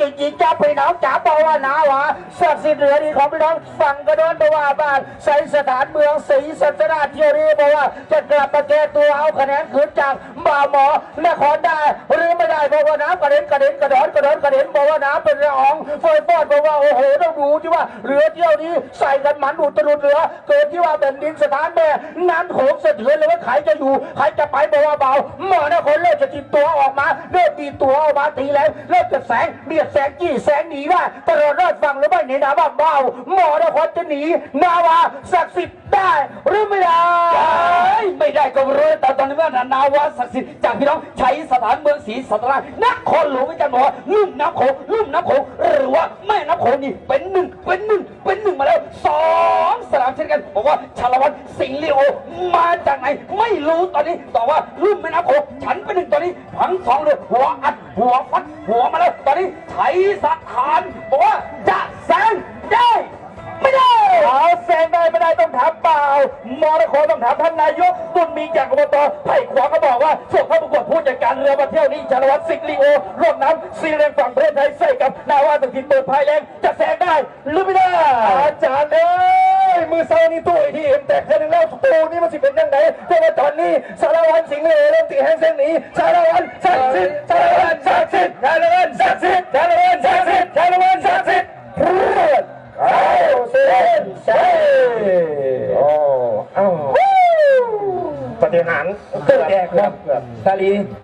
จริงๆจ้าพี่น้องจ๋าบอกว่าหนาวะศักดิ์สิทธิ์เหลือดีของพี่น้องฝั่งกระโดนตัวว่าบ้านใส่สถานเมืองศรีสัตนาเที่ยวนี้บอกว่าจะกลับมาแก้ตัวเอาคะแนนคืนจากบ่าหมอนครได้หรือไม่ได้บอกว่าน้ำกระเด็นกระเด็นกระดอนกระดอนกระเด็นบอกว่าน้ำเป็นละอองเฟยฟอดบอกว่าโอ้โหต้องดูที่ว่าเรือเที่ยวนี้ใส่กันหมันอุตรุดเรือ เกิดที่ว่าแผ่นดินสถานแม่น้ำโขงสะเทือนเลยว่าใครจะอยู่ใครจะไปบอกว่าเบาหมอนครเริ่มจะตีตัวออกมาเริ่มตีตัวออกมาตีแล้วเริ่มจะแสงเบียดแสงจี้แสงหนีได้ตลอดรอดฟังหรือไม่เนี่ยนะบ้าเบาหมอนครจะหนีนาวาศักดิ์สิทธิ์ได้หรือไม่ได้ไม่ได้ก็รู้แต่ตอนนี้ว่านาวาศักดิ์สิทธิ์จากพี่น้องใช้สถานเมืองศรีสัตรานครหลวงวิจารณ์บอกว่าลุ่มน้ำโขงลุ่มน้ำโขงหรือว่าแม่น้ำโขงนี่เป็นหนึ่งเป็นหนึ่งเป็นหนึ่งมาแล้วสอง เช่นกันบอกว่าชาละวันสิงห์ลีโอมาจากไหน ไม่รู้ตอนนี้แต่ว่าลุ่มแม่น้ำโขงฉันเป็นหนึ่งตอนนี้ทั้งสองเลยหัวอัดหัวฟัดหัวมาแล้วตอนนี้ใช้สถานบอกว่าจะแซงได้ไม่ได้เอาแซงได้ไม่ได้ต้องถามเปล่ามรคต้องถามท่านนายกตุนมีจากอบตไผ่ขวาก็บอกว่าส่งเข้าประกวดผู้จัดการเรือมาเที่ยวนี้ชาลวัตสิกลีโอร่วมน้ำซีแรงฝั่งประเทศไทยใส่กับนาวาตุกินเปิดภายแรงจะแซงได้หรือไม่ได้อาจารย์เอ้ อเซานี่ตู้ไอทีเอ็มแตกแค่นึงแล้วตู้นี่มันสิเป็นยังไงเพราะว่าตอนนี้สารวัตรสิงห์เลยเริ่มตีแห้งเส้นหนีสารวัตรศักดิ์สิทธิ์สารวัตรศักดิ์สิทธิ์สารวัตรศักดิ์สิทธิ์สารวัตรศักดิ์สิทธิ์สารวัตรศักดิ์สิทธิ์เพื่อนเข้าเส้นชัยโอ้เอ้าปฏิหารเกิดแดกครับสาลี